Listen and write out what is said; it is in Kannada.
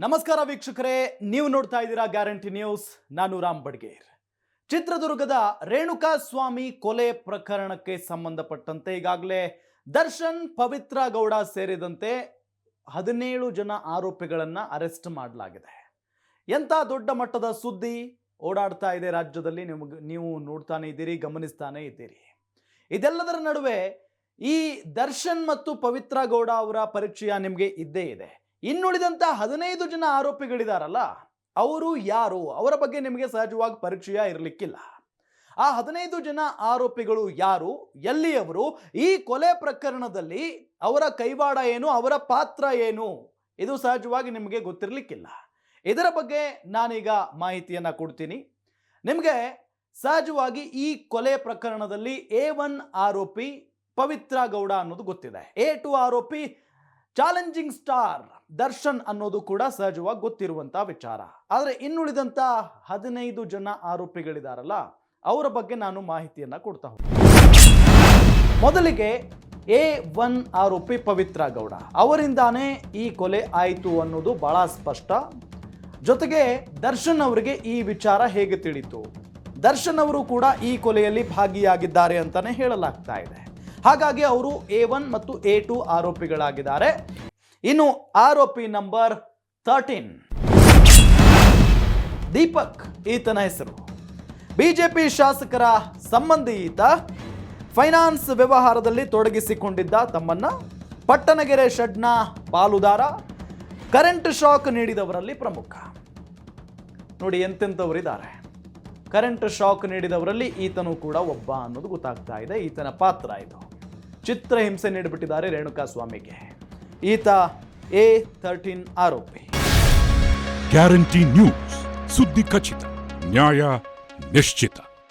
ನಮಸ್ಕಾರ ವೀಕ್ಷಕರೇ, ನೀವು ನೋಡ್ತಾ ಇದ್ದೀರಾ ಗ್ಯಾರಂಟಿ ನ್ಯೂಸ್. ನಾನು ರಾಮ್ ಬಡ್ಗೇರ್. ಚಿತ್ರದುರ್ಗದ ರೇಣುಕಾ ಸ್ವಾಮಿ ಕೊಲೆ ಪ್ರಕರಣಕ್ಕೆ ಸಂಬಂಧಪಟ್ಟಂತೆ ಈಗಾಗಲೇ ದರ್ಶನ್, ಪವಿತ್ರ ಗೌಡ ಸೇರಿದಂತೆ ಹದಿನೇಳು ಜನ ಆರೋಪಿಗಳನ್ನು ಅರೆಸ್ಟ್ ಮಾಡಲಾಗಿದೆ. ಎಂಥ ದೊಡ್ಡ ಮಟ್ಟದ ಸುದ್ದಿ ಓಡಾಡ್ತಾ ಇದೆ ರಾಜ್ಯದಲ್ಲಿ, ನಿಮಗೆ ನೀವು ನೋಡ್ತಾನೆ ಇದ್ದೀರಿ, ಗಮನಿಸ್ತಾನೆ ಇದ್ದೀರಿ. ಇದೆಲ್ಲದರ ನಡುವೆ ಈ ದರ್ಶನ್ ಮತ್ತು ಪವಿತ್ರ ಗೌಡ ಅವರ ಪರಿಚಯ ನಿಮಗೆ ಇದ್ದೇ ಇದೆ. ಇನ್ನುಳಿದಂತ ಹದಿನೈದು ಜನ ಆರೋಪಿಗಳಿದಾರಲ್ಲ, ಅವರು ಯಾರು? ಅವರ ಬಗ್ಗೆ ನಿಮಗೆ ಸಹಜವಾಗಿ ಪರಿಚಯ ಇರಲಿಕ್ಕಿಲ್ಲ. ಆ ಹದಿನೈದು ಜನ ಆರೋಪಿಗಳು ಯಾರು? ಎಲ್ಲಿಯವರು? ಈ ಕೊಲೆ ಪ್ರಕರಣದಲ್ಲಿ ಅವರ ಕೈವಾಡ ಏನು? ಅವರ ಪಾತ್ರ ಏನು? ಇದು ಸಹಜವಾಗಿ ನಿಮಗೆ ಗೊತ್ತಿರಲಿಕ್ಕಿಲ್ಲ. ಇದರ ಬಗ್ಗೆ ನಾನೀಗ ಮಾಹಿತಿಯನ್ನು ಕೊಡ್ತೀನಿ. ನಿಮಗೆ ಸಹಜವಾಗಿ ಈ ಕೊಲೆ ಪ್ರಕರಣದಲ್ಲಿ ಎ ಒನ್ ಆರೋಪಿ ಪವಿತ್ರ ಗೌಡ ಅನ್ನೋದು ಗೊತ್ತಿದೆ. ಎ ಟು ಆರೋಪಿ ಚಾಲೆಂಜಿಂಗ್ ಸ್ಟಾರ್ ದರ್ಶನ್ ಅನ್ನೋದು ಕೂಡ ಸಹಜವಾಗಿ ಗೊತ್ತಿರುವಂತ ವಿಚಾರ. ಆದರೆ ಇನ್ನುಳಿದಂತ ಹದಿನೈದು ಜನ ಆರೋಪಿಗಳಿದಾರಲ್ಲ, ಅವರ ಬಗ್ಗೆ ನಾನು ಮಾಹಿತಿಯನ್ನು ಕೊಡ್ತಾ ಮೊದಲಿಗೆ ಎ ಒನ್ ಆರೋಪಿ ಪವಿತ್ರ ಗೌಡ. ಅವರಿಂದಾನೇ ಈ ಕೊಲೆ ಆಯಿತು ಅನ್ನೋದು ಬಹಳ ಸ್ಪಷ್ಟ. ಜೊತೆಗೆ ದರ್ಶನ್ ಅವರಿಗೆ ಈ ವಿಚಾರ ಹೇಗೆ ತಿಳಿತು? ದರ್ಶನ್ ಅವರು ಕೂಡ ಈ ಕೊಲೆಯಲ್ಲಿ ಭಾಗಿಯಾಗಿದ್ದಾರೆ ಅಂತಾನೆ ಹೇಳಲಾಗ್ತಾ ಇದೆ. ಹಾಗಾಗಿ ಅವರು ಎ ಒನ್ ಮತ್ತು ಎ ಟು ಆರೋಪಿಗಳಾಗಿದ್ದಾರೆ. ಇನ್ನು ಆರೋಪಿ ನಂಬರ್ ತರ್ಟೀನ್ ದೀಪಕ್, ಈತನ ಹೆಸರು. ಬಿಜೆಪಿ ಶಾಸಕರ ಸಂಬಂಧಿ ಈತ ಫೈನಾನ್ಸ್ ವ್ಯವಹಾರದಲ್ಲಿ ತೊಡಗಿಸಿಕೊಂಡಿದ್ದ ತಮ್ಮನ್ನ ಪಟ್ಟಣಗೆರೆ ಶೆಡ್ನ ಪಾಲುದಾರ, ಕರೆಂಟ್ ಶಾಕ್ ನೀಡಿದವರಲ್ಲಿ ಪ್ರಮುಖ. ನೋಡಿ ಎಂತೆಂಥವರಿದ್ದಾರೆ ಕರೆಂಟ್ ಶಾಕ್ ನೀಡಿದವರಲ್ಲಿ ಈತನು ಕೂಡ ಒಬ್ಬ ಅನ್ನೋದು ಗೊತ್ತಾಗ್ತಾ ಇದೆ. ಈತನ ಪಾತ್ರ ಇದು. ಚಿತ್ರ ಹಿಂಸೆ ನೀಡಿಬಿಟ್ಟಿದ್ದಾರೆ ರೇಣುಕಾ ಸ್ವಾಮಿಗೆ. ಈತ ಎ ಥರ್ಟೀನ್ ಆರೋಪಿ. Guarantee news. ಸುದ್ದಿ ಖಚಿತ, ನ್ಯಾಯ ನಿಶ್ಚಿತ.